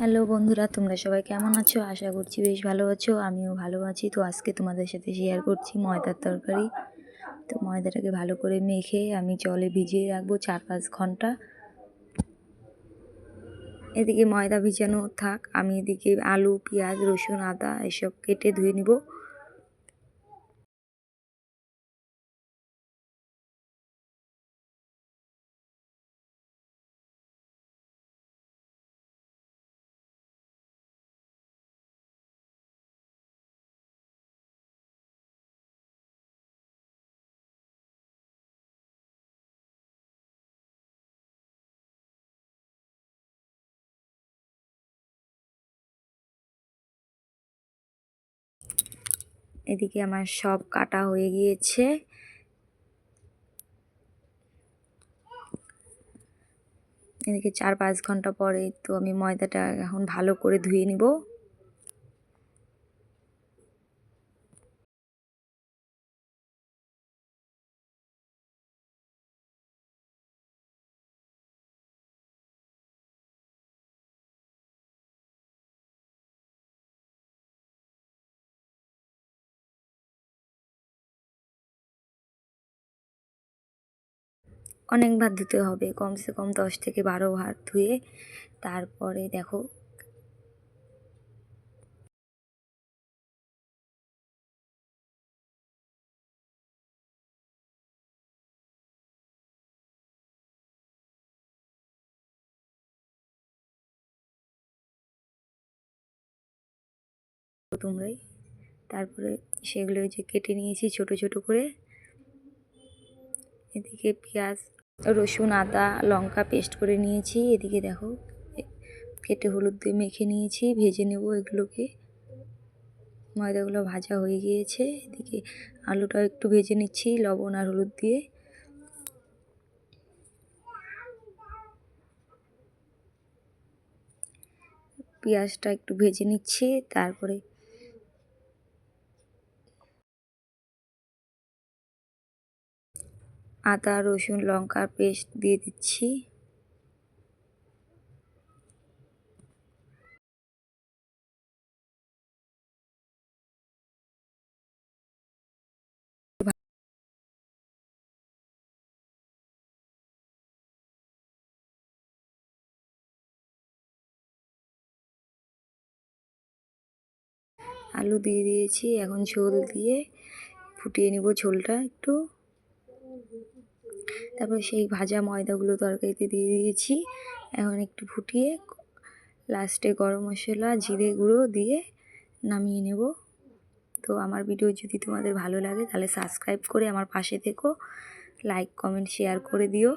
Hello বন্ধুরা, তোমরা সবাই কেমন আছো? আশা করছি বেশ ভালো আছো, আমিও ভালো আছি। তো আজকে তোমাদের সাথে শেয়ার করছি ময়দার তরকারি। তো ময়দাটাকে ভালো করে মেখে আমি জলে ভিজিয়ে রাখব চার পাঁচ ঘণ্টা। এদিকে ময়দা ভিজানো থাক, আমি এদিকে আলু, পেঁয়াজ, রসুন, আদা এসব কেটে ধুয়ে নিব। এদিকে আমার সব কাটা হয়ে গিয়েছে। এদিকে চার পাঁচ ঘণ্টা পরে তো আমি ময়দাটা এখন ভালো করে ধুয়ে নিব। অনেক ভাত ধুতে হবে, কমসে কম দশ থেকে বারো ভাত ধুয়ে তারপরে দেখো তোমরাই। তারপরে সেগুলো যে কেটে নিয়েছি ছোট ছোট করে। এদিকে পেঁয়াজ রসুন, আদা, লঙ্কা পেস্ট করে নিয়েছি। এদিকে দেখো, কেটে হলুদ দিয়ে মেখে নিয়েছি, ভেজে নেব এগুলোকে। ময়দাগুলো ভাজা হয়ে গিয়েছে। এদিকে আলুটাও একটু ভেজে নিচ্ছি, লবণ আর হলুদ দিয়ে। পেঁয়াজটা একটু ভেজে নিচ্ছি, তারপরে আদা, রসুন, লঙ্কার পেস্ট দিয়ে দিচ্ছি। আলু দিয়ে দিয়েছি, এখন ঝোল দিয়ে ফুটিয়ে নেব ঝোলটা একটু। তারপর সেই ভাজা ময়দাগুলো তরকারিতে দিয়ে দিয়েছি। এখন একটু ফুটিয়ে লাস্টে গরম মশলা, জিরে গুঁড়ো দিয়ে নামিয়ে নেব। তো আমার ভিডিও যদি তোমাদের ভালো লাগে তাহলে সাবস্ক্রাইব করে আমার পাশে থেকো। লাইক, কমেন্ট, শেয়ার করে দিও।